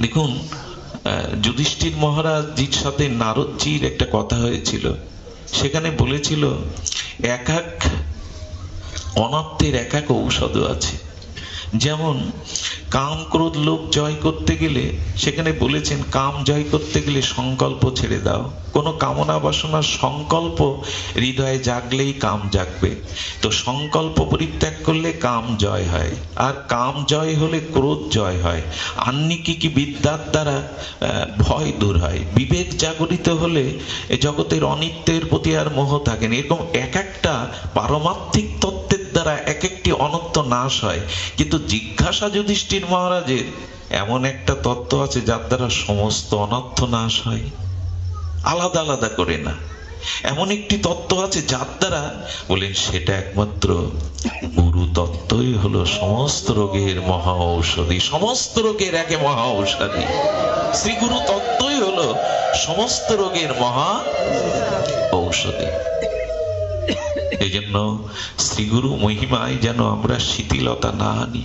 দেখুন যুধিষ্ঠির মহারাজজির সাথে নারদজির একটা কথা হয়েছিল। সেখানে বলেছিল এক এক অনাত্মের এক এক ঔষধও আছে। যেমন কাম ক্রোধ লোভ জয় করতে গেলে, সেখানে বলেছেন, কাম জয় করতে গেলে সংকল্প ছেড়ে দাও। কোনো কামনা বাসনার সংকল্প হৃদয়ে জাগলেই কাম জাগবে। তো সংকল্প পরিত্যাগ করলে কাম জয় হয়। আর কাম জয় হলে ক্রোধ জয় হয়। আন্নিকি কি বিদ্যার দ্বারা ভয় দূর হয়। বিবেক জাগরিত হলে জগতের অনিত্যের প্রতি আর মোহ থাকে না। এরকম এক একটা পারমার্থিক তত্ত্বের দ্বারা এক একটি অনত্য নাশ হয়। কিন্তু জিজ্ঞাসা যুধিষ্ঠির মহারাজের এমন একটা তত্ত্ব আছে যার দ্বারা সমস্ত অনর্থ নাশ হয়। আলাদা আলাদা করে না। এমন একটি তত্ত্ব আছে যার দ্বারা বলেন সেটা একমাত্র গুরু তত্ত্বই হলো সমস্ত রোগের মহা ঔষধি, সমস্ত রোগের একে মহা ঔষধি। শ্রী গুরু তত্ত্বই হলো সমস্ত রোগের মহা ঔষধি। এই জন্য শ্রীগুরু মহিমায় যেন আমরা শিথিলতা না আনি।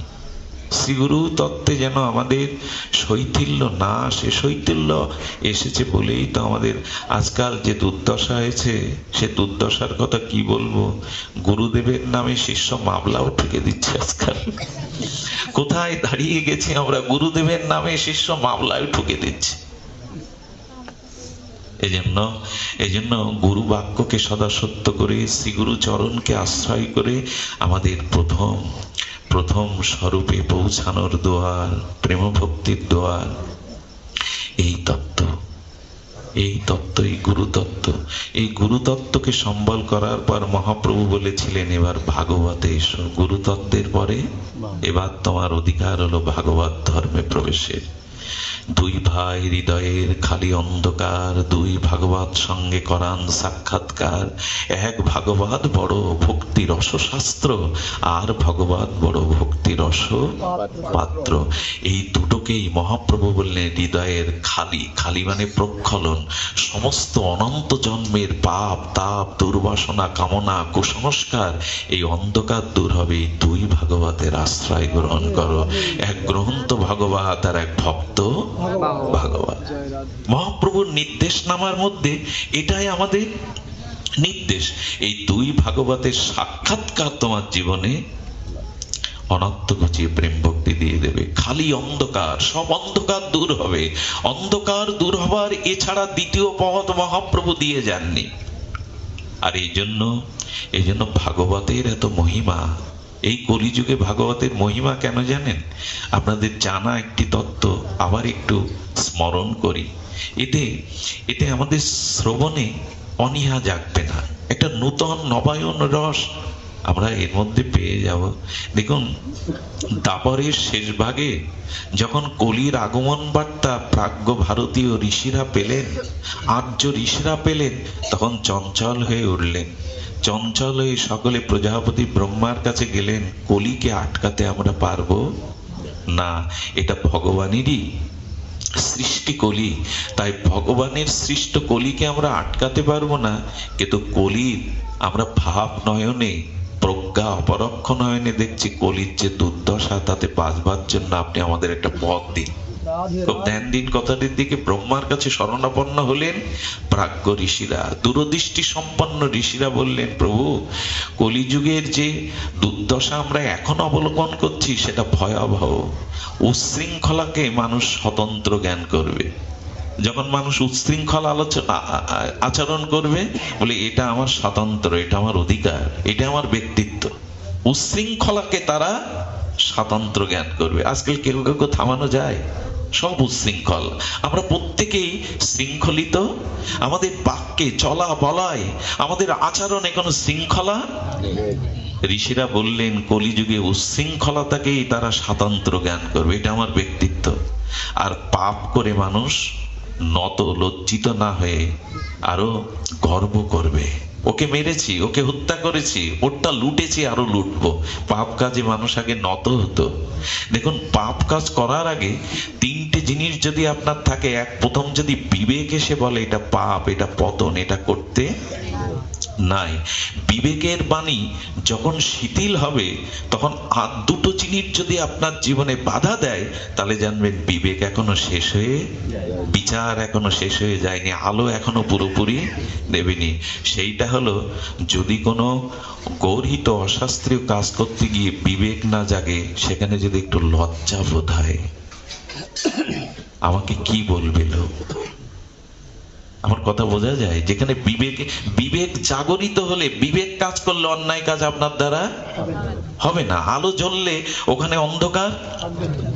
শ্রীগুরু তত্ত্বে যেন আমাদের শৈথিল্য না আসে। শৈথিল্য এসেছে বলেই তো আমাদের আজকাল যে দুর্দশা হয়েছে, সে দুর্দশার কথা কি বলব? গুরুদেবের নামে শিষ্য মামলাও ঠেকে দিচ্ছে আজকাল। কোথায় দাঁড়িয়ে গেছি আমরা? গুরুদেবের নামে শিষ্য মামলায় ঠুকে দিচ্ছে। এজন্য এজন্য গুরু বাক্যকে সদা সত্য করে শ্রীগুরু চরণকে আশ্রয় করে আমাদের প্রথম প্রথম স্বরূপে পৌঁছানোর দোয়ার প্রেম ভক্তির দোয়ার। এই তত্ত্ব এই তত্ত্ব এই গুরুতত্ত্ব এই গুরুতত্ত্বকে সম্বল করার পর মহাপ্রভু বলেছিলেন এবার ভাগবতে এসো। গুরুতত্ত্বের পরে এবার তোমার অধিকার হলো ভাগবত ধর্মে প্রবেশের। দুই ভাই হৃদয়ের খালি অন্ধকার, দুই ভাগবত সঙ্গে করান সাক্ষাৎকার। এক ভাগবত বড় ভক্তি রসশাস্ত্র, আর ভগবত বড় ভক্তি রস পাত্র এই দুটোকেই মহাপ্রভু বললেন হৃদয়ের খালি। খালি মানে প্রক্ষলন। সমস্ত অনন্ত জন্মের পাপ, তাপ, দুর্বাসনা, কামনা, কুসংস্কার, এই অন্ধকার দূর হবে। দুই ভাগবতের আশ্রয় গ্রহণ করো। এক গ্রহন্ত ভাগবত আর এক ভক্ত ভাগবত মহাপ্রভুর নির্দেশ নামার মধ্যে এটাই আমাদের নির্দেশ। এই দুই ভাগবতের সাক্ষাৎকার তোমার জীবনে অনন্ত ঘুচিয়ে প্রেম ভক্তি দিয়ে দেবে। খালি অন্ধকার, সব অন্ধকার দূর হবে। অন্ধকার দূর হবার এছাড়া দ্বিতীয় পথ মহাপ্রভু দিয়ে যাননি। আর এই জন্য এই জন্য ভাগবতের এত মহিমা এই কলিযুগে ভাগবতের মহিমা কেন জানেন? আপনাদের জানা একটি তত্ত্ব, আবার একটু স্মরণ করি। এতে এতে আমাদের শ্রবণে অনীহা জাগবে না। একটা নূতন নবায়ন রস আমরা এর মধ্যে পেয়ে যাব। দেখুন দাপরের শেষ ভাগে যখন কলির আগমন বার্তা প্রাজ্ঞ ভারতীয় ঋষিরা পেলেন, আর্য ঋষিরা পেলেন, তখন চঞ্চল হয়ে উঠলেন। চঞ্চল হয়ে সকলে প্রজাপতি ব্রহ্মার কাছে গেলেন, কলিকে আটকাতে আমরা পারব? না, এটা ভগবানেরই সৃষ্টি কলি, তাই ভগবানের সৃষ্ট কলিকে আমরা আটকাতে পারব না, কিন্তু কলির আমরা ভাব নয়নে প্রজ্ঞা অপরক্ষ নয়নে দেখছি কলির যে দুর্দশা, তাতে বাঁচবার জন্য আপনি আমাদের একটা পথ দিন। দিন কথাটির দিকে ব্রহ্মার কাছে হলেন প্রাজ্ঞ ঋষিরা। দূরদৃষ্টি সম্পন্ন ঋষিরা বললেন, প্রভু, কলিযুগের যে দুর্দশা আমরা এখন অবলোকন করছি, সেটা ভয়াবহ। উচ্ছৃঙ্খলাকে মানুষ স্বতন্ত্র জ্ঞান করবে। যখন মানুষ উচ্ছৃঙ্খল আলোচনা আচরণ করবে, বলে, এটা আমার স্বতন্ত্র, এটা আমার অধিকার, এটা আমার ব্যক্তিত্ব। উচ্ছৃঙ্খলাকে তারা স্বাতন্ত্র জ্ঞান করবে। আজকাল কেউ কেউ থামানো যায়। সব উচ্ছৃঙ্খল। আমরা প্রত্যেকেই শৃঙ্খলিত। আমাদের বাক্যে চলা বলায়, আমাদের আচরণে কোনো শৃঙ্খলা ঋষিরা বললেন, কলিযুগে উচ্ছৃঙ্খলতাকেই তারা স্বাতন্ত্র জ্ঞান করবে, এটা আমার ব্যক্তিত্ব। আর পাপ করে মানুষ নত লজ্জিত না হয়ে আরও গর্ব করবে। ওকে মেরেছি, ওকে হত্যা করেছি, ওরটা লুটেছি, আরও লুটবো। পাপ কাজে মানুষ আগে নত হতো। দেখুন, পাপ কাজ করার আগে তিনটে জিনিস যদি আপনার থাকে, এক প্রথম যদি বিবেক এসে বলে, এটা পাপ, এটা পতন, এটা করতে নাই। বিবেকের বাণী যখন শিথিল হবে, তখন আর দুটো জিনিস যদি আপনার জীবনে বাধা দেয়, তাহলে জানবেন বিবেক এখনও শেষ হয়ে, বিচার এখনও শেষ হয়ে যায়নি, আলো এখনও পুরোপুরি দেবেনি সেইটা হলো, যদি কোনো গর্হিত অশাস্ত্রীয় কাজ করতে গিয়ে বিবেক না জাগে, সেখানে যদি একটু লজ্জা বোধ হয়, আমাকে কি বলবে লোক? আমার কথা বোঝা যায়? যেখানে বিবেক বিবেক জাগরিত হলে বিবেক কাজ করলে অন্যায় কাজ আপনার দ্বারা হবে না। আলো জ্বললে ওখানে অন্ধকার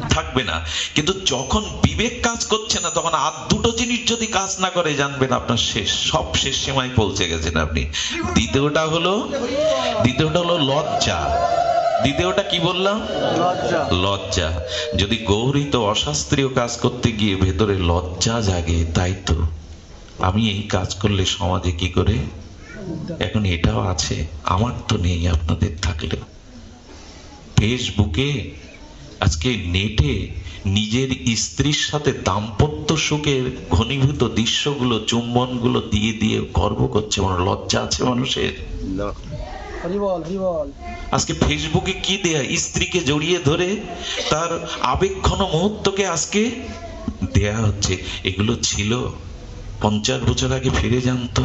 থাকবে না। কিন্তু যখন বিবেক কাজ করছে না তখন আর দুটো জিনিস যদি কাজ না করে জানবেন আপনার শেষ সব শেষ সীমায় পৌঁছে গেছেন আপনি। দ্বিতীয়টা হলো দ্বিতীয়টা হলো লজ্জা। দ্বিতীয়টা কি বললাম? লজ্জা। লজ্জা। যদি গৌরিত অশাস্ত্রীয় কাজ করতে গিয়ে ভেতরে লজ্জা জাগে তাই তো? আমি এই কাজ করলে সমাজে কি করে? এখন এটাও আছে আমার তো নেই আপনাদের থাকলে। ফেসবুকে আজকে নেটে নিজের স্ত্রীর সাথে দাম্পত্য সুখের ঘনীভূত দৃশ্যগুলো চুম্বনগুলো দিয়ে দিয়ে গর্ব করছে আমার লজ্জা আছে মানুষের। আজকে ফেসবুকে কি দেয়া স্ত্রীকে জড়িয়ে ধরে তার আবেগঘন মুহূর্তকে আজকে দেয়া হচ্ছে এগুলো ছিল পঞ্চাশ বছর আগে ফিরে যান তো।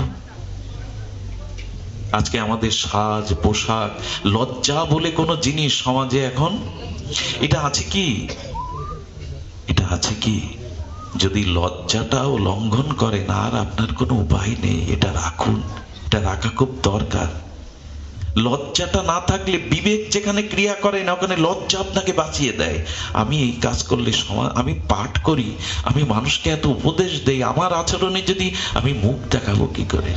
আজকে আমাদের সাজ, পোশাক, লজ্জা বলে কোনো জিনিস সমাজে এখন, এটা আছে কি? এটা আছে কি? যদি লজ্জাটাও লঙ্ঘন করেন আর আপনার কোনো উপায় নেই, এটা রাখুন। এটা রাখা খুব দরকার। লজ্জাটা না থাকলে বিবেক যেখানে ক্রিয়া করে না, ওখানে লজ্জা আপনাকে বাঁচিয়ে দেয়। আমি এই কাজ করলে আমি পাঠ করি, আমি মানুষকে এত উপদেশ দেই, আমার আচরণে যদি আমি মুখ দেখাবো কি করে?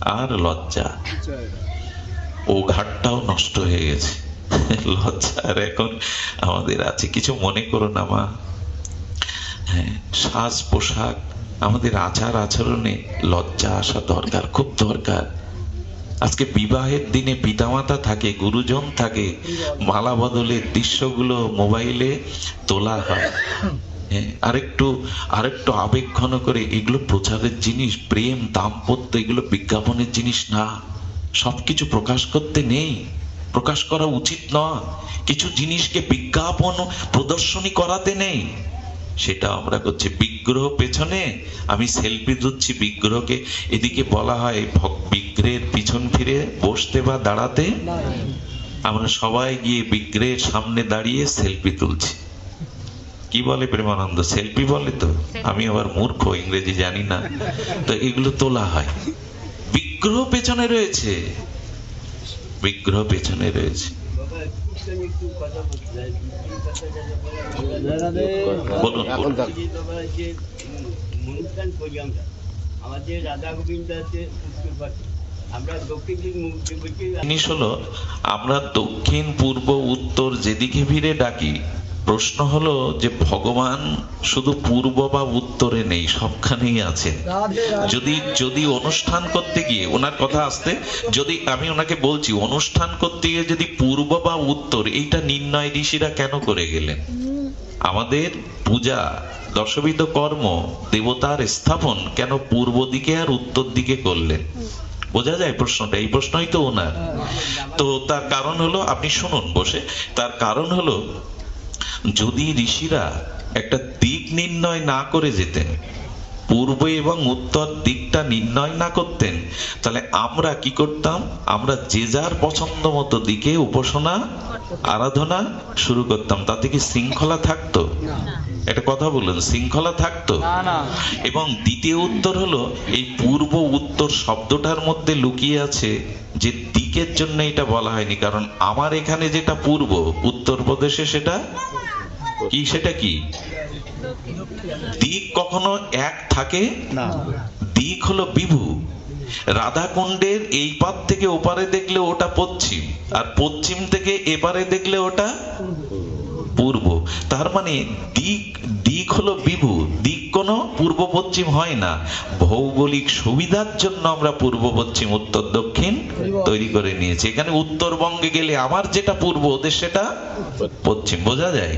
আর লজ্জা। ও ঘাটটাও নষ্ট হয়ে গেছে। লজ্জার এখন আমাদের আছে। কিছু মনে করো না, মা। হ্যাঁ সাজ পোশাক, আমাদের আচার আচরণে লজ্জা আসা দরকার, খুব দরকার। আজকে বিবাহের দিনে পিতামাতা থাকে, গুরুজন থাকে, মালা বদলের দৃশ্যগুলো মোবাইলে তোলা হয়। আরেকটু আরেকটু আবেগ ঘন করে এগুলো প্রচারের জিনিস, প্রেম, দাম্পত্য এগুলো বিজ্ঞাপনের জিনিস না। সবকিছু প্রকাশ করতে নেই। প্রকাশ করা উচিত নয়। কিছু জিনিসকে বিজ্ঞাপন প্রদর্শনী করাতে নেই। সেটা আমরা করছি। বিগ্রহ পেছনে আমি সেলফি তুলছি বিগ্রহকে। এদিকে বলা হয় বিগ্রহের পিছন ফিরে বসতে বা দাঁড়াতে। আমরা সবাই গিয়ে বিগ্রহের সামনে দাঁড়িয়ে সেলফি তুলছি। কি বলে প্রেমানন্দ? সেলফি বলে তো? আমি আবার মূর্খ ইংরেজি জানি না। তো এগুলো তোলা হয়। বিগ্রহ পেছনে রয়েছে। বিগ্রহ পেছনে রয়েছে। রাধা গোবিন্দ আছে জিনিস হলো আমরা দক্ষিণ পূর্ব উত্তর যেদিকে ফিরে ডাকি প্রশ্ন হলো যে ভগবান শুধু পূর্ব বা উত্তরে নেই, সবখানেই আছেন। যদি যদি অনুষ্ঠান করতে গিয়ে, ওনার কথা আসতে, যদি আমি ওনাকে বলছি, অনুষ্ঠান করতে গিয়ে যদি পূর্ব বা উত্তর, এইটা নির্ণয় ঋষিরা কেন করে গেলেন? আমাদের পূজা, দশবিধ কর্ম, দেবতার স্থাপন কেন পূর্ব দিকে আর উত্তর দিকে করলেন? বোঝা যায় প্রশ্নটা, এই প্রশ্নই তো ওনার। তো তার কারণ হলো, আপনি শুনুন বসে, তার কারণ হলো যদি ঋষিরা একটা দিক নির্ণয় না করে যেতেন পূর্ব এবং উত্তর দিকটা নির্ণয় না করতেন। তাহলে আমরা কি করতাম? আমরা যে যার পছন্দ মতো দিকে উপাসনা আরাধনা শুরু করতাম। তাতে কি শৃঙ্খলা থাকতো? একটা কথা বলুন শৃঙ্খলা থাকতো? এবং দ্বিতীয় উত্তর হলো এই পূর্ব উত্তর শব্দটার মধ্যে লুকিয়ে আছে যে দিকের জন্য এটা বলা হয়নি। কারণ আমার এখানে যেটা পূর্ব উত্তরপ্রদেশে সেটা কি সেটা কি? দিক কখনো এক থাকে? না। দিক হলো বিভু। রাধাকুণ্ডের এই পার থেকে ওপারে দেখলে ওটা পশ্চিম আর পশ্চিম থেকে এপারে দেখলে ওটা পূর্ব। তার মানে দিক দিক হলো বিভু। দিক কোনো পূর্ব পশ্চিম হয় না। ভৌগোলিক সুবিধার জন্য আমরা পূর্ব পশ্চিম উত্তর দক্ষিণ তৈরি করে নিয়েছি। এখানে উত্তরবঙ্গে গেলে আমার যেটা পূর্ব ওদের সেটা পশ্চিম। বোঝা যায়?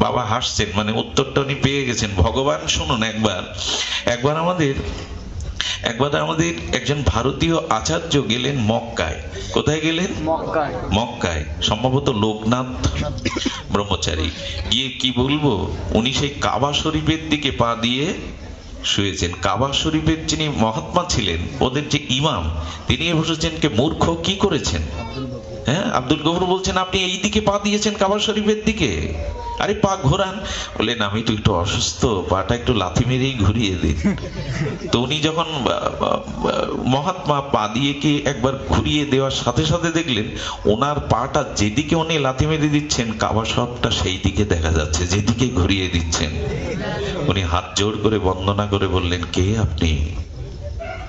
বাবা হাসছেন মানে উত্তরটা উনি পেয়ে গেছেন। ভগবান শুনুন একবার। একবার আমাদের একবার আমাদের একজন ভারতীয় আচার্য গেলেন মক্কায়। কোথায় গেলেন? মক্কায়। মক্কায়। সম্ভবত লোকনাথ ব্রহ্মচারী। গিয়ে কি বলব উনি সেই কাবা শরীফের দিকে পা দিয়ে শুয়েছেন। কাবা শরীফের যিনি মহাত্মা ছিলেন ওদের যে ইমাম তিনি বসেছেন কে মূর্খ কি করেছেন? হ্যাঁ আব্দুল গফুর বলছেন, আপনি এই দিকে পা দিয়েছেন কাবা শরীফের দিকে? আরে, পা ঘোরান। বললেন, আমি তো একটু অসুস্থ, পাটা একটু লাথি মেরেই ঘুরিয়ে দিন। তো উনি যখন মহাত্মা পা দিয়ে কি একবার ঘুরিয়ে দেওয়ার সাথে সাথে দেখলেন, ওনার পাটা যেদিকে উনি লাথি মেরে দিচ্ছেন কাবা সবটা সেই দিকে দেখা যাচ্ছে, যেদিকে ঘুরিয়ে দিচ্ছেন। উনি হাত জোড় করে বন্দনা করে বললেন, কে আপনি?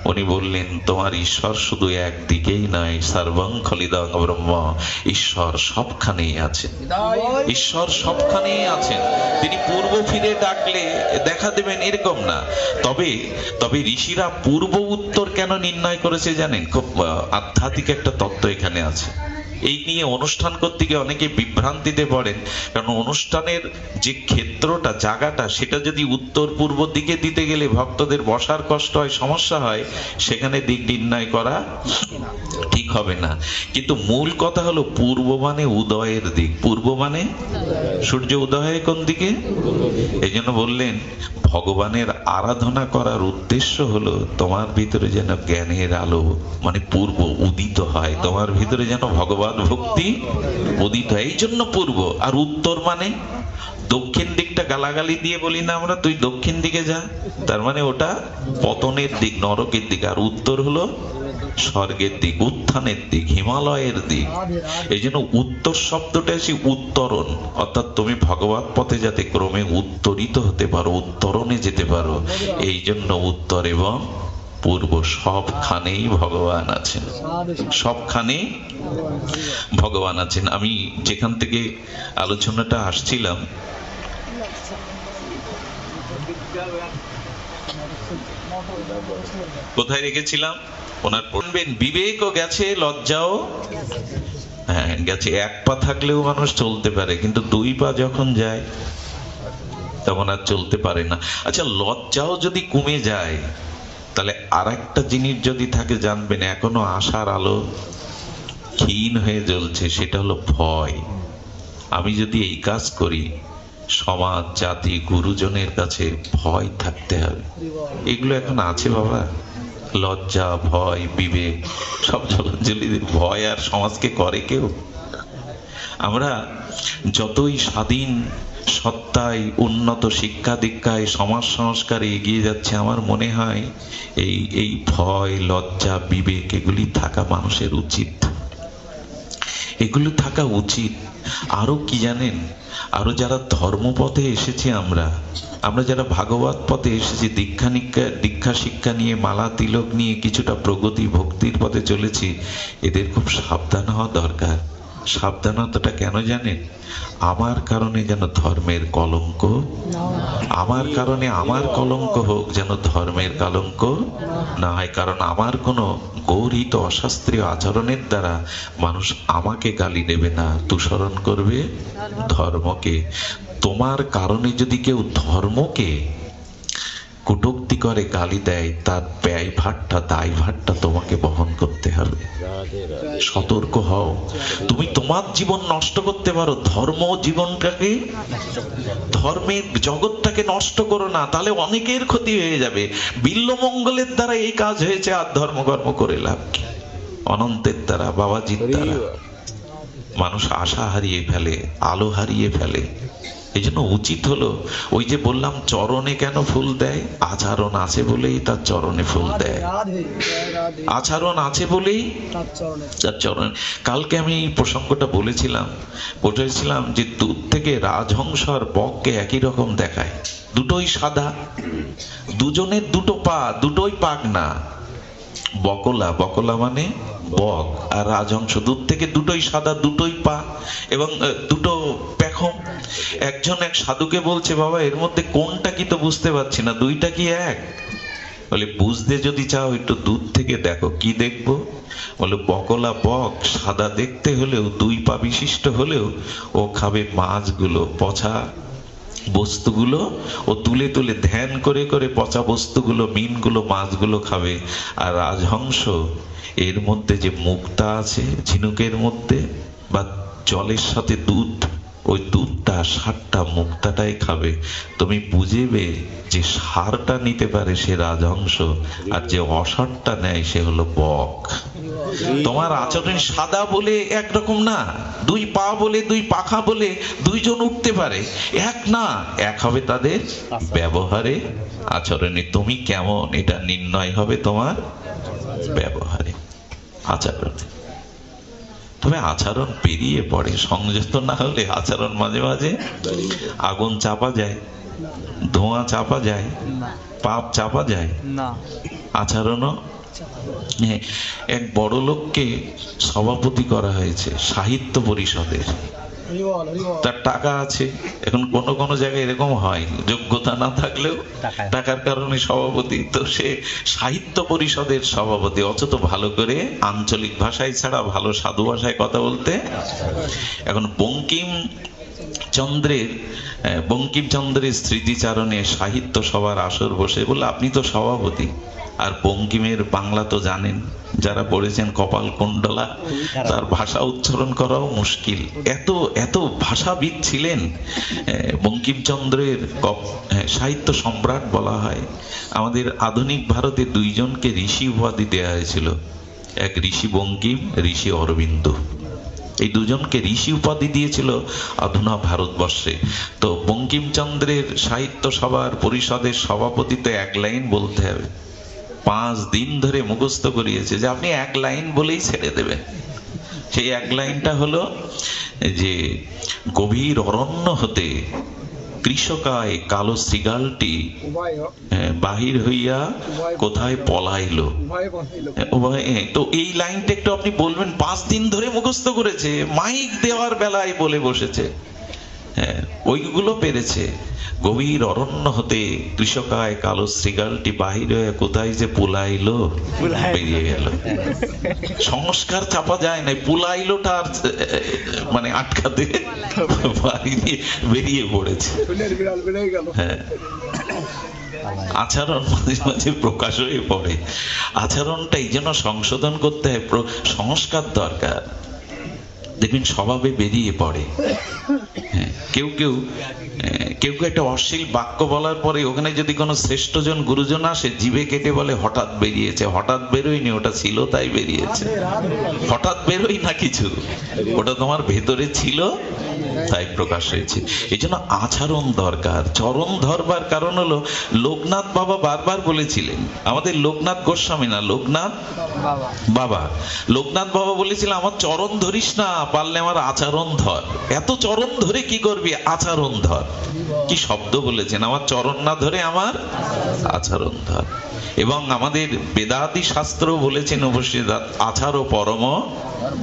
উনি বললেন, তোমার ঈশ্বর শুধু একদিকেই নয় সর্বং খলিদং ব্রহ্ম। ঈশ্বর সবখানেই আছেন। ঈশ্বর সবখানেই আছেন। তিনি পূর্ব ফিরে ডাকলে দেখা দেবেন এরকম না। তবে তবে ঋষিরা পূর্ব উত্তর কেন নির্ণয় করেছে জানেন? খুব আধ্যাত্মিক একটা তত্ত্ব এখানে আছে। এই নিয়ে অনুষ্ঠান করতে গিয়ে অনেকে বিভ্রান্তিতে পড়েন। কারণ অনুষ্ঠানের যে ক্ষেত্রটা, জায়গাটা, সেটা যদি উত্তর পূর্ব দিকে দিতে গেলে ভক্তদের বসার কষ্ট হয়, সমস্যা হয়, সেখানে দিক নির্ণয় করা ঠিক হবে না। কিন্তু মূল কথা হলো পূর্ব মানে উদয়ের দিক। পূর্ব মানে সূর্য উদয় কোন দিকে? এই জন্য বললেন, ভগবানের আরাধনা করার উদ্দেশ্য হলো তোমার ভিতরে যেন জ্ঞানের আলো মানে পূর্ব উদিত হয়। তোমার ভিতরে যেন ভগবান ভক্তি, উদিত হয়। এই জন্য পূর্ব। আর উত্তর মানে? দক্ষিণ দিকটা গালাগালি দিয়ে বলি না আমরা, তুই দক্ষিণ দিকে যা। তার মানে ওটা পতনের দিক, নরকের দিক। আর উত্তর হলো স্বর্গের দিক, উত্থানের দিক, হিমালয়ের দিক। এই জন্য উত্তর শব্দটা এসে উত্তরণ। অর্থাৎ তুমি ভগবত পথে যাতে ক্রমে উত্তরিত হতে পারো, উত্তরণে যেতে পারো, এই জন্য উত্তর এবং পূর্ব সবখানেই ভগবান আছেন। সবখানে ভগবান আছেন। আমি যেখান থেকে আলোচনাটা আসছিলাম, কোথায় রেখেছিলাম? ওনার পড়বেন বিবেকও গেছে, লজ্জাও? হ্যাঁ গেছে। এক পা থাকলেও মানুষ চলতে পারে, কিন্তু দুই পা যখন যায়, তখন আর চলতে পারে না। আচ্ছা লজ্জাও যদি কমে যায় তাহলে আর একটা জিনিস যদি থাকে, জানবেন এখনও আশার আলো ক্ষীণ হয়ে জ্বলছে, সেটা হলো ভয়। আমি যদি এই কাজ করি, সমাজ, জাতি, গুরুজনের কাছে ভয় থাকতে হবে। এগুলো এখন আছে বাবা। লজ্জা, ভয়, বিবেক, সব জলাঞ্জলি ভয়, আর সমাজকে করে কেউ? আমরা যতই স্বাধীন সত্তায় উন্নত শিক্ষা দীক্ষায় সমাজ সংস্কারে এগিয়ে যাচ্ছে আমার মনে হয় এই এই ভয়, লজ্জা, বিবেক এগুলি থাকা মানুষের উচিত। এগুলো থাকা উচিত। আরও কি জানেন? আরও যারা ধর্মপথে এসেছি আমরা আমরা যারা ভাগবত পথে এসেছি, দীক্ষা নিক্ষা, দীক্ষা শিক্ষা নিয়ে, মালা তিলক নিয়ে কিছুটা প্রগতি, ভক্তির পথে চলেছি, এদের খুব সাবধান হওয়া দরকার। সাবধানতাটা কেন জানেন? আমার কারণে যেন ধর্মের কলঙ্ক, আমার কারণে আমার কলঙ্ক হোক যেন ধর্মের কলঙ্ক না হয় কারণ আমার কোনো গৌরীত অশাস্ত্রীয় আচরণের দ্বারা মানুষ আমাকে গালি দেবে না, তুষরণ করবে ধর্মকে। তোমার কারণে যদি কেউ ধর্মকে কুটুক্তি করে গালি দেয় তার ব্যয় ভারটা দায় ভারটা তোমাকে বহন করতে হবে। সতর্ক হও। তুমি তোমার জীবন নষ্ট করতে পারো ধর্ম জীবনটাকে ধর্মের জগৎটাকে নষ্ট করো না তাহলে অনেকের ক্ষতি হয়ে যাবে। বিল্লমঙ্গলের দ্বারা এই কাজ হয়েছে আর ধর্মকর্ম করে লাভ কি? অনন্তের দ্বারা বাবাজির দ্বারা। মানুষ আশা হারিয়ে ফেলে আলো হারিয়ে ফেলে। এই জন্য উচিত হলো ওই যে বললাম চরণে কেন ফুল দেয়? আচরণ আছে বলেই তার চরণে ফুল দেয়। আচরণ আছে বলেই তার চরণে চরণ। কালকে আমি এই প্রসঙ্গটা বলেছিলাম বলেছিলাম যে দূর থেকে রাজহংস আর বককে একই রকম দেখায়। দুটোই সাদা দুজনের দুটো পা দুটোই পাক না বকলা বকলা মানে বক, আর রাজহংস দূর থেকে দুটোই সাদা, দুটোই পা, এবং দুটো পেখম। একজন এক সাধুকে বলছে, বাবা, এর মধ্যে কোনটা কি তো বুঝতে পারছি না, দুইটা কি এক? বলে, বুঝতে যদি চাও, একটু দূর থেকে দেখো, কি দেখব? বলে, বকলা বক, সাদা দেখতে হলেও, দুই পা বিশিষ্ট হলেও, ও খাবে মাছগুলো, পচা বস্তুগুলো ও তুলে তুলে ধ্যান করে করে পচা বস্তুগুলো, মিনগুলো, মাছগুলো খাবে। আর রাজহংস, এর মধ্যে যে মুক্তা আছে, ঝিনুকের মধ্যে বা জলের সাথে দুধ ওই দুধটা, সারটা মুক্তাটাই খাবে। তুমি বুঝেবে যে সারটা নিতে পারে সে রাজহংস, আর যে অসারটা নেয় সে হলো বক। তোমার আচরণ সাদা বলে একরকম না। দুই পা বলে, দুই পাখা বলে দুইজন উঠতে পারে। এক না, এক হবে তাদের ব্যবহারে। আচরণে তুমি কেমন, এটা নির্ণয় হবে তোমার ব্যবহারে, আচরণে। তবে আচরণ পেরিয়ে পড়ে। সংযত না হলে আচরণ মাঝে মাঝে আগুন চাপা যায় ধোঁয়া চাপা যায় পাপ চাপা যায়। আচরণও হ্যাঁ, এক বড় লোককে সভাপতি করা হয়েছে সাহিত্য পরিষদের। তার টাকা আছে। এখন কোন কোন জায়গায় এরকম হয়। যোগ্যতা না থাকলেও। টাকার কারণে সভাপতি। তো সে সাহিত্য পরিষদের সভাপতি। অথচ ভালো করে আঞ্চলিক ভাষায় ছাড়া ভালো সাধু ভাষায় কথা বলতে। এখন বঙ্কিম চন্দ্রের বঙ্কিমচন্দ্রের স্মৃতিচারণে সাহিত্য সভার আসর বসে। বলে আপনি তো সভাপতি। আর বঙ্কিমের বাংলা তো জানেন যারা পড়েছেন কপাল কুণ্ডলা তার ভাষা উচ্চারণ করাও মুশকিল। এত এত ভাষাবিদ ছিলেন বঙ্কিমচন্দ্রের সাহিত্য সম্রাট বলা হয়। আমাদের আধুনিক ভারতে দুইজনকে ঋষি উপাধি দেওয়া হয়েছিল। এক ঋষি বঙ্কিম ঋষি অরবিন্দ। এই দুজনকে ঋষি উপাধি দিয়েছিল অধুনা ভারতবর্ষে। তো বঙ্কিমচন্দ্রের সাহিত্য সভার পরিষদের সভাপতি তো এক লাইন বলতে হবে। পাঁচ দিন ধরে মুখস্থ করিয়েছে যে আপনি এক লাইন বলেই ছেড়ে দেবেন। সেই এক লাইনটা হলো যে গভীর অরণ্য হতে কৃষকায় কালো শৃগালটি বাহির হইয়া কোথায় পলাইলো? তো এই লাইনটা একটু আপনি বলবেন পাঁচ দিন ধরে মুখস্থ করেছে মাইক দেওয়ার বেলায় বলে বসেছে। ওইগুলো পেরেছে। গভীর অরণ্য হতে কৃষকায় কালো শৃগালটি বাহির হয়ে কোথায় যে পুলাইলো বেরিয়ে গেল। সংস্কার চাপা যায় না পুলাইলোটা আর মানে আটকাতে বাইরে বেরিয়ে পড়েছে। হ্যাঁ। আচরণ মাঝে মাঝে প্রকাশ হয়ে পড়ে। আচরণটা এই জন্য সংশোধন করতে হয় সংস্কার দরকার। দেখবেন স্বভাবে বেরিয়ে পড়ে। হ্যাঁ, কেউ কেউ কেউ কেউ একটা অশ্লীল বাক্য বলার পরে ওখানে যদি কোনো শ্রেষ্ঠজন গুরুজন আসে জিভে কেটে বলে হঠাৎ বেরিয়েছে হঠাৎ বেরোয়নি ওটা ছিল তাই বেরিয়েছে। হঠাৎ বেরোই না কিছু ওটা তোমার ভেতরে ছিল তাই প্রকাশ হয়েছে। এই জন্য আচরণ দরকার চরণ ধরবার কারণ হলো লোকনাথ বাবা বারবার বলেছিলেন আমাদের লোকনাথ গোস্বামী না লোকনাথ বাবা বাবা। লোকনাথ বাবা বলেছিল আমার চরণ ধরিস না পারলে আমার আচরণ ধর। এত চরণ ধরে কি করবি? আচরণ ধর। কি শব্দ বলেছেন? আমার চরণ না ধরে আমার আচরণ ধর। এবং আমাদের বেদাদি শাস্ত্র বলেছেন অবশ্যই আচার ও পরম।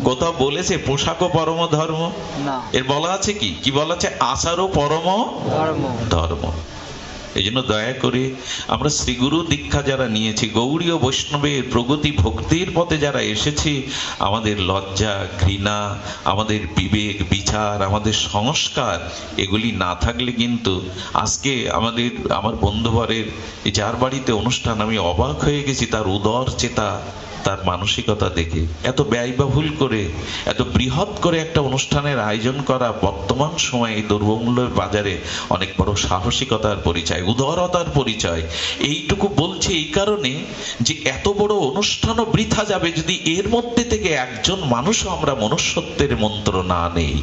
কোথাও বলেছে পোশাকও পরম ধর্ম? এর বলা আছে কি? কি বলা আছে? আচার ও পরম ধর্ম। ধর্ম। এই জন্য দয়া করে আমরা শ্রীগুরু দীক্ষা যারা নিয়েছি গৌড়ীয় বৈষ্ণবের প্রগতি ভক্তির পথে যারা এসেছি, আমাদের লজ্জা, ঘৃণা, আমাদের বিবেক, বিচার, আমাদের সংস্কার, এগুলি না থাকলে কিন্তু আজকে আমাদের, আমার বন্ধুবারের যার বাড়িতে অনুষ্ঠান, আমি অবাক হয়ে গেছি, তার উদর চেতা তার মানসিকতা দেখে। এত ব্যয়বহুল করে, এত বৃহৎ করে একটা অনুষ্ঠানের আয়োজন করা বর্তমান সময়ে এই দ্রব্যমূল্যের বাজারে অনেক বড় সাহসিকতার পরিচয়, উদারতার পরিচয়। এইটুকু বলছে এই কারণে যে এত বড় অনুষ্ঠানও বৃথা যাবে যদি এর মধ্যে থেকে একজন মানুষও আমরা মনুষ্যত্বের মন্ত্র না নেই।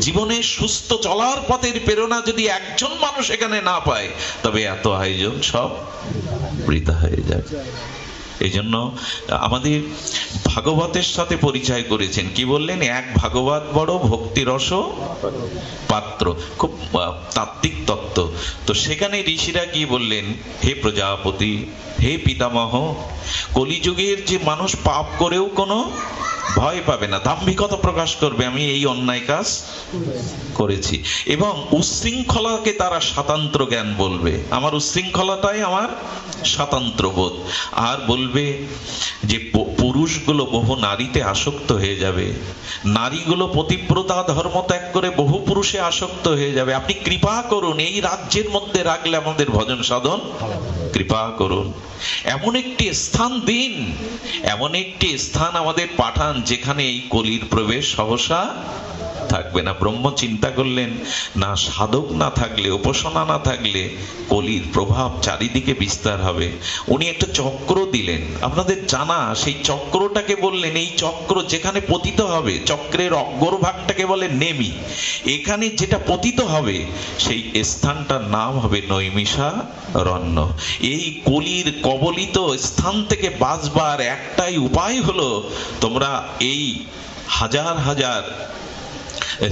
জীবনে সুস্থ চলার পথের প্রেরণা যদি একজন মানুষ এখানে না পায়, তবে এত আয়োজন সব বৃথা হয়ে যাবে। এই জন্য আমাদের ভাগবতের সাথে পরিচয় করেছেন। কি বললেন? এক ভাগবত বড় ভক্তিরস পাত্র। খুব তাত্ত্বিক তত্ত্ব। তো সেখানে ঋষিরা কি বললেন? হে প্রজাপতি, হে পিতামহ, কলিযুগের যে মানুষ পাপ করেও কোনো ভয় পাবে না, দাম্ভিকতা প্রকাশ করবে, আমি এই অন্যায় কাজ করেছি। এবং উচ্ছৃঙ্খলাকে তারা স্বাতন্ত্র জ্ঞান বলবে। আমার উচ্ছৃঙ্খলাটাই আমার স্বাতন্ত্র বোধ আর বলবে যে পুরুষগুলো বহু নারীতে আসক্ত হয়ে যাবে। নারীগুলো পতিব্রতা, ধর্ম ত্যাগ করে বহু পুরুষে আসক্ত হয়ে যাবে। আপনি কৃপা করুন, এই রাজ্যের মধ্যে রাখলে আমাদের ভজন সাধন কৃপা করুন। এমন একটি স্থান দিন, এমন একটি স্থান আমাদের পাঠান যেখানে এই কলির প্রবেশ সহসা থাকবে না। ব্রহ্ম চিন্তা করলেন, না, সাধক না থাকলে, উপাসনা না থাকলে কলির প্রভাব চারিদিকে বিস্তার হবে। উনি একটা চক্র দিলেন। আপনাদের জানা, সেই চক্রটাকে বললেন, এই চক্র যেখানে পতিত হবে, চক্রের অগ্রভাগটাকে বলে নেমি। এখানে যেটা পতিত হবে, সেই স্থানটার নাম হবে নৈমিষা রণ্য এই কলির কবলিত স্থান থেকে বাঁচবার একটাই উপায় হলো তোমরা এই হাজার হাজার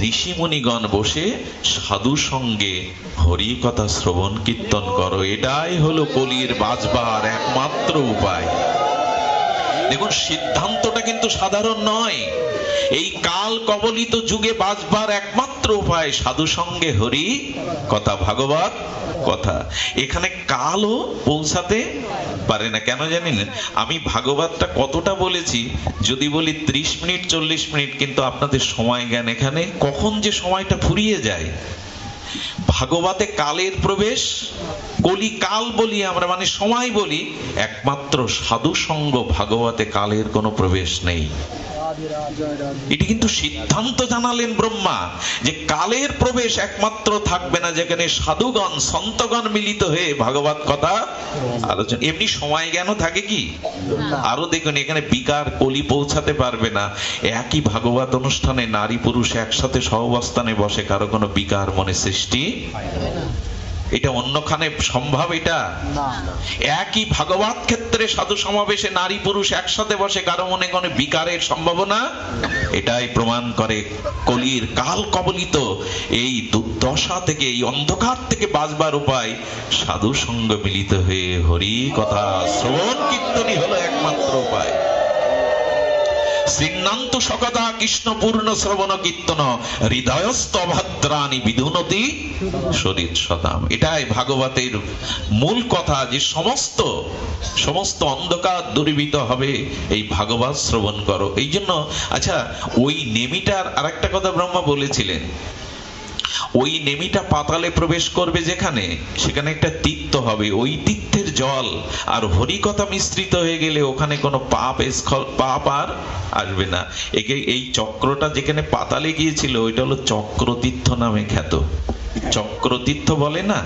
ঋষিমুনিগণ বসে সাধু সঙ্গে হরি কথা শ্রবণ কীর্তন করো। এটাই হলো কলির বাজবার একমাত্র উপায়। দেখুন, সিদ্ধান্তটা কিন্তু সাধারণ নয়। এই কাল কবলিত যুগে বাঁচবার একমাত্র উপায় সাধু সঙ্গে হরি, কথা ভাগবত, কথা। এখানে কালও পৌঁছাতে পারে না। কেন জানেন আমি ভাগবতটা কতটা বলেছি, যদি বলি ত্রিশ মিনিট, চল্লিশ মিনিট, কিন্তু আপনাদের সময় জ্ঞান এখানে। কখন যে সময়টা ফুরিয়ে যায়? ভাগবতে কালের প্রবেশ, কলি কাল বলি আমরা মানে সময় বলি, একমাত্র সাধু সঙ্গ ভাগবতে কালের কোনো প্রবেশ নেই। এটি কিন্তু সিদ্ধান্ত জানালেন ব্রহ্মা যে কালের প্রবেশ একমাত্র থাকবে না যেখানে সাধুগণ সন্তগণ মিলিত হয়ে ভাগবত কথা আলোচনা। এমনি সময় জ্ঞানও থাকে কি? আরও দেখুন এখানে বিকার কলি পৌঁছাতে পারবে না। একই ভাগবত অনুষ্ঠানে নারী পুরুষ একসাথে সহবস্থানে বসে কারও কোনো বিকার মনে সৃষ্টি এটা অন্যখানে সম্ভব এটা? একই ভাগবত ক্ষেত্রে সাধু সমাবেশে নারী পুরুষ একসাথে বসে কারও মনে কোনো বিকারের সম্ভাবনা? এটাই প্রমাণ করে কলির কাল কবলিত এই দুর্দশা থেকে এই অন্ধকার থেকে বাঁচবার উপায় সাধু সঙ্গ মিলিত হয়ে হরি কথা। শ্রবণ কীর্তনই হলো একমাত্র উপায়। শ্রীনান্ত সকদা কৃষ্ণ পূর্ণ শ্রবণ কীর্তন হৃদয়স্থ ভদ্রাণী বিধুনতি শরীর সদাম। এটাই ভাগবতের মূল কথা যে সমস্ত সমস্ত অন্ধকার দূরীভূত হবে, এই ভাগবত শ্রবণ করো। এই জন্য আচ্ছা ওই নেমিটার আরেকটা কথা ব্রহ্মা বলেছিলেন। ওই নেমিটা পাতালে প্রবেশ করবে যেখানে? সেখানে একটা তীর্থ হবে। ওই তীর্থের জল আর হরিকথা মিশ্রিত হয়ে গেলে ওখানে কোনো পাপ স্খল পাপ আর আসবে না। একে এই চক্রটা যেখানে পাতালে গিয়েছিল, ওইটা হলো চক্রতীর্থ নামে খ্যাত। চক্রতীর্থ বলে না?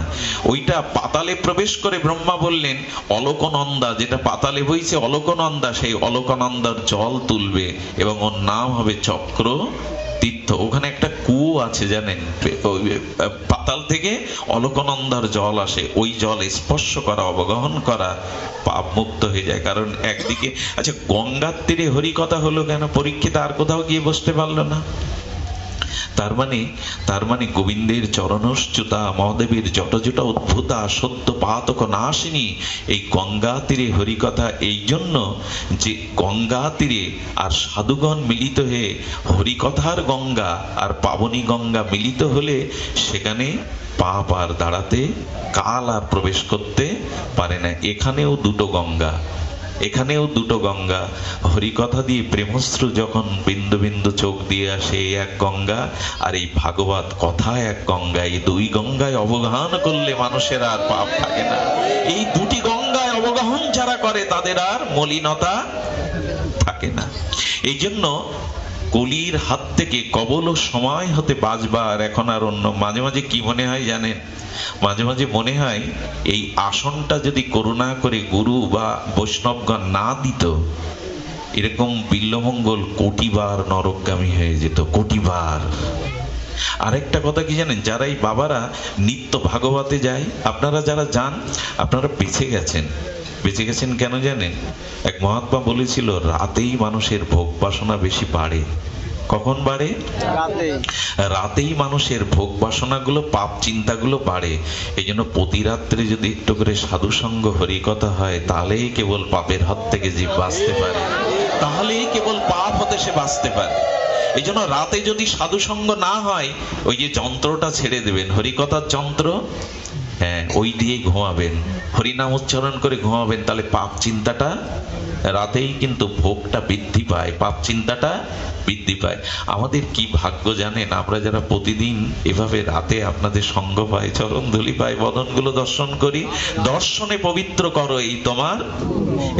ওইটা পাতালে প্রবেশ করে ব্রহ্মা বললেন, অলোকনন্দা যেটা পাতালে বইছে, অলোকনন্দা সেই অলোকনন্দার জল তুলবে এবং ওর নাম হবে চক্র তীর্থ ওখানে একটা কুয়ো আছে জানেন? পাতাল থেকে অলকনন্দার জল আসে। ওই জল স্পর্শ করা, অবগহন করা পাপ মুক্ত হয়ে যায়। কারণ একদিকে আচ্ছা গঙ্গার তীরে হরিকথা হলো কেন? পরীক্ষিত আর কোথাও গিয়ে বসতে পারল না। তার মানে তার মানে গোবিন্দের চরণশ্চ্যুতা মহাদেবীর জটজটা উদ্ভুতা সত্য পাতক নাশিনী, এই গঙ্গা তীরে হরিকথা, এই জন্য যে গঙ্গা তীরে আর সাধুগণ মিলিত হয়ে হরিকথার গঙ্গা আর পাবনী গঙ্গা মিলিত হলে সেখানে পাপ আর দাঁড়াতে, কাল আর প্রবেশ করতে পারে না। এখানেও দুটো গঙ্গা। এখানেও দুটো গঙ্গা। হরিকথা দিয়ে প্রেমস্ত্র যখন বিন্দু বিন্দু চোখ দিয়ে আসে এক গঙ্গা, আর এই ভাগবত কথা এক গঙ্গা এই দুই গঙ্গায় অবগাহন করলে মানুষের আর পাপ থাকে না। এই দুটি গঙ্গায় অবগাহন যারা করে, তাদের আর মলিনতা থাকে না। এই জন্য কলির হাত থেকে কবল সময় হতে বাঁচবার এখন আর অন্য মাঝে মাঝে কি মনে হয় জানেন? মাঝে মাঝে মনে হয় এই আসনটা যদি করুণা করে গুরু বা বৈষ্ণবগণ না দিত, এরকম বিল্লমঙ্গল কোটিবার নরকগামী হয়ে যেত, কোটিবার। আরেকটা কথা কি জানেন? যারা এই বাবারা নিত্য ভাগবতে যায়, আপনারা যারা যান, আপনারা বেঁচে গেছেন। বেঁচে গেছেন কেন জানেন? এক মহাত্মা বলেছিল রাতেই মানুষের ভোগ বাসনা বেশি বাড়ে। কখন বাড়ে? রাতে রাতেই মানুষের ভোগ বাসনাগুলো পাপ চিন্তাগুলো বাড়ে। এই জন্য প্রতি রাত্রে যদি একটু করে সাধু সঙ্গ হরিকথা হয় তাহলেই কেবল পাপের হাত থেকে জীব বাঁচতে পারে। তাহলেই কেবল পাপ হতে সে বাঁচতে পারে। এই জন্য রাতে যদি সাধু সঙ্গ না হয় ওই যে যন্ত্রটা ছেড়ে দেবেন। হরিকথার যন্ত্র? হ্যাঁ ওই দিয়ে ঘুমাবেন। হরিনাম উচ্চারণ করে ঘুমাবেন, তাহলে পাপ চিন্তাটা রাতেই কিন্তু ভোগটা বৃদ্ধি পায়, পাপ চিন্তাটা বৃদ্ধি পায়। আমাদের কি ভাগ্য জানেন? আমরা যারা প্রতিদিন এভাবে রাতে আপনাদের সঙ্গ পাই, চরণ ধুলি পাই, বদনগুলো দর্শন করি, দর্শনে পবিত্র করো এই তোমার।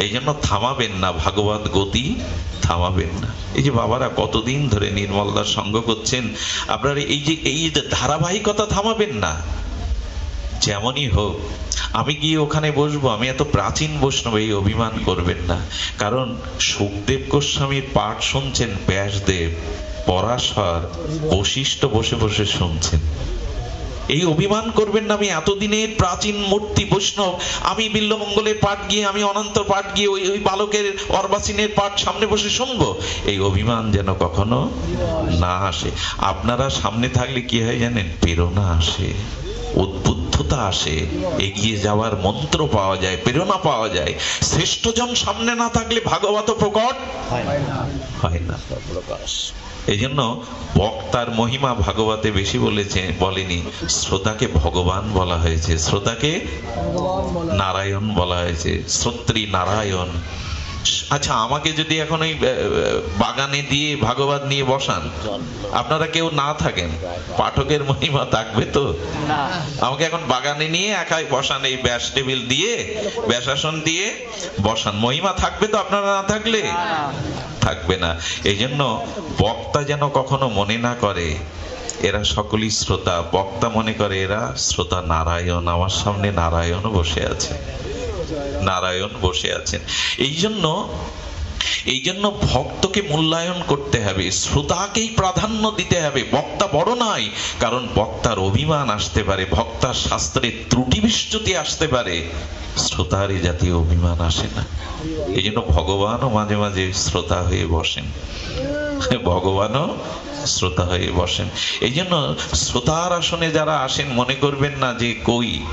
এই জন্য থামাবেন না, ভাগবত গতি থামাবেন না। এই যে বাবারা কতদিন ধরে নির্মলদার সঙ্গ করছেন, আপনারা এই যে, এই ধারাবাহিকতা থামাবেন না। যেমনই হোক, আমি গিয়ে ওখানে বসবো। আমি এত প্রাচীন বৈষ্ণব, এই অভিমান করবেন না। কারণ সুখদেব গোস্বামীর পাঠ শুনছেন ব্যাসদেব, পরাশর, বশিষ্ঠ বসে বসে শুনছেন। এই অভিমান করবেন না, আমি এতদিনের প্রাচীন মূর্তি বৈষ্ণব। আমি বিল্লমঙ্গলের পাঠ গিয়ে, আমি অনন্ত পাঠ গিয়ে, ওই ওই বালকের অর্বাসিনের পাঠ সামনে বসে শুনব। এই অভিমান যেন কখনো না আসে। আপনারা সামনে থাকলে কি হয় জানেন? প্রেরণা আসে উদ্বুদ্ধতা আসে এগিয়ে যাওয়ার মন্ত্র পাওয়া যায় প্রেরণা পাওয়া যায়। শ্রেষ্ঠজন সামনে না থাকলে ভাগবত প্রকট হয় না। হয় না। এই জন্য বক্তার মহিমা ভাগবতে বেশি বলেছে বলেনি। শ্রোতাকে ভগবান বলা হয়েছে। শ্রোতাকে নারায়ণ বলা হয়েছে। শ্রোত্রী নারায়ণ। আচ্ছা আমাকে যদি এখন ওই বাগানে দিয়ে, ভাগবত নিয়ে বসান, আপনারা কেউ না থাকেন। পাঠকের মহিমা থাকবে তো? আমাকে এখন বাগানে নিয়ে একাই বসান, এই ব্যাস টেবিল দিয়ে, ব্যাসাসন দিয়ে বসান। মহিমা থাকবে তো আপনারা না থাকলে? থাকবে না। এই জন্য বক্তা যেন কখনো মনে না করে, এরা সকলেই শ্রোতা। বক্তা মনে করে, এরা শ্রোতা নারায়ণ। আমার সামনে নারায়ণ বসে আছে। নারায়ণ বসে আছেন। এই জন্য এই জন্য ভক্তকে মূল্যায়ন করতে হবে, শ্রোতাকেই প্রাধান্য দিতে হবে। বক্তা বড় নয়, কারণ বক্তার অভিমান আসতে পারে, বক্তার শাস্ত্রে ত্রুটি বিচ্যুতি আসতে পারে শ্রোতার এই জাতীয় অভিমান আসে না। এই জন্য ভগবানও মাঝে মাঝে শ্রোতা হয়ে বসেন। ভগবানও শ্রোতা হয়ে বসেন। এই জন্য শ্রোতার আসনে যারা আসেন, মনে করবেন না যে কই?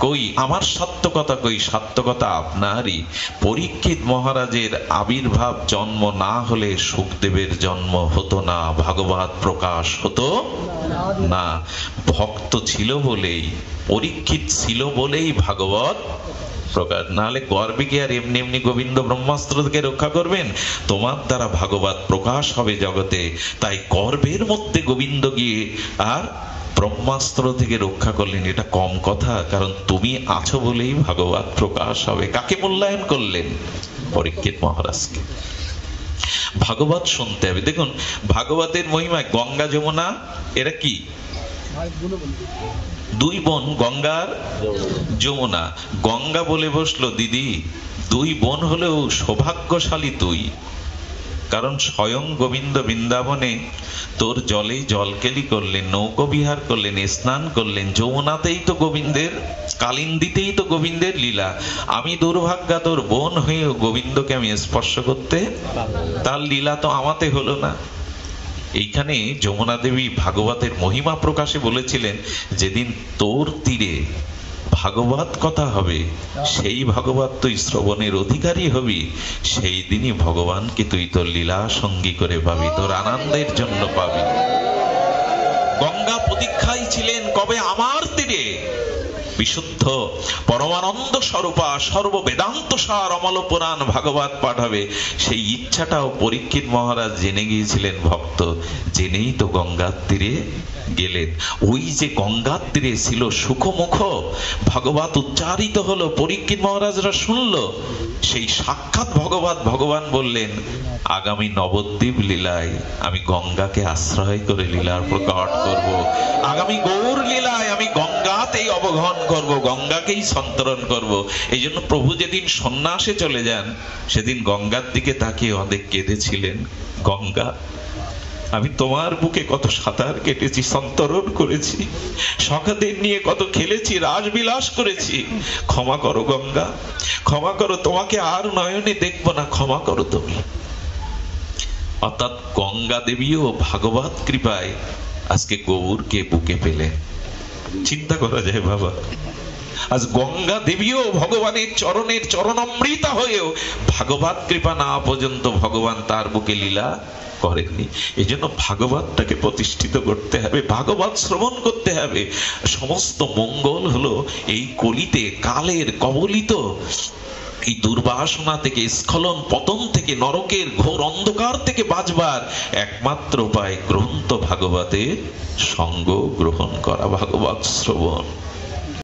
কই? আমার সার্থকতা কই? সার্থকতা আপনারই। পরীক্ষিত মহারাজের আবির্ভাব জন্ম না হলে সুখদেবের জন্ম হতো না, ভাগবত প্রকাশ হতো না। ভক্ত ছিল বলেই পরীক্ষিত ছিল বলেই ভাগবত প্রকাশ। নাহলে গর্বে কি আর এমনি এমনি গোবিন্দ ব্রহ্মাস্ত্র থেকে রক্ষা করবেন? তোমার দ্বারা ভাগবত প্রকাশ হবে জগতে। তাই গর্ভের মধ্যে গোবিন্দ গিয়ে আর ব্রহ্মাস্ত্র থেকে রক্ষা করলেন। এটা কম কথা, কারণ তুমি আছো বলেই ভাগবত প্রকাশ হবে। কাকে মূল্যায়ন করলেন? পরীক্ষিত মহারাজকে। ভাগবত শুনতে হবে। দেখুন, ভাগবতের মহিমায় গঙ্গা যমুনা, এরা কি? দুই বোন গঙ্গার যমুনা। গঙ্গা বলে বসল, দিদি, দুই বোন হলেও সৌভাগ্যশালী তুই। কারণ স্বয়ং গোবিন্দ বৃন্দাবনে তোর জলেই জলকেলি করলেন, নৌকো বিহার করলেন, স্নান করলেন, যমুনাতেই তো গোবিন্দের, কালিন্দিতেই তো গোবিন্দের লীলা। আমি দুর্ভাগ্যা তোর বোন হয়েও গোবিন্দকে আমি স্পর্শ করতে, তার লীলা তো আমাতে হলো না। এইখানে যমুনা দেবী ভাগবতের মহিমা প্রকাশে বলেছিলেন, যেদিন তোর তীরে ভাগবত কথা হবে, সেই ভাগবত তুই শ্রবণের অধিকারী হবি, সেই দিনই ভগবানকে তুই তোর লীলা সঙ্গী করে পাবি, তোর আনন্দের জন্য পাবি। গঙ্গা প্রতীক্ষায় ছিলেন কবে? আমার তীরে। বিশুদ্ধ, পরমানন্দ স্বরূপা সর্ব বেদান্ত সার অমল পুরাণ ভাগবত পাঠ হবে সেই ইচ্ছাটাও পরীক্ষিত মহারাজ জেনে গিয়েছিলেন ভক্ত। জেনেই তো গঙ্গার তীরে গেলেন। ওই যে গঙ্গার তীরে ছিল সুখমুখ, ভগবত উচ্চারিত হলো, পরীক্ষিত মহারাজরা শুনল। সেই সাক্ষাৎ ভগবত ভগবান বললেন, আগামী নবদ্বীপ লীলায় আমি গঙ্গাকে আশ্রয় করে লীলার প্রকট করব। আগামী গৌর লীলায় আমি গঙ্গাতেই অবগহন করব, গঙ্গাকেই সন্তরণ করব। এই জন্য প্রভু যেদিন সন্ন্যাসে চলে যান, সেদিন গঙ্গার দিকে তাকিয়ে অনেক কেঁদেছিলেন। গঙ্গা, আমি তোমার বুকে কত সাঁতার কেটেছি, সন্তরণ করেছি। সখাদের নিয়ে কত খেলেছি, রাসবিলাস করেছি। ক্ষমা করো গঙ্গা, ক্ষমা করো, তোমাকে আর নয়নে দেখব না, ক্ষমা করো তুমি। অর্থাৎ গঙ্গা দেবীও ভাগবত কৃপায় আজকে গৌরকে বুকে পেলেন। চিন্তা করা যায় বাবা। আজ গঙ্গা দেবীও ভগবানের চরণের চরণামৃতা হয়েও ভাগবত কৃপা না পর্যন্ত ভগবান তার বুকে লীলা করেননি। এই জন্য ভাগবতটাকে প্রতিষ্ঠিত করতে হবে, ভাগবত শ্রবণ করতে হবে। সমস্ত মঙ্গল হলো এই কলিতে কালের কবলিত এই দুর্বাসনা থেকে, স্খলন পতন থেকে, নরকের ঘোর অন্ধকার থেকে বাঁচবার একমাত্র উপায় গ্রন্থ ভাগবতের সঙ্গ গ্রহণ করা, ভাগবত শ্রবণ।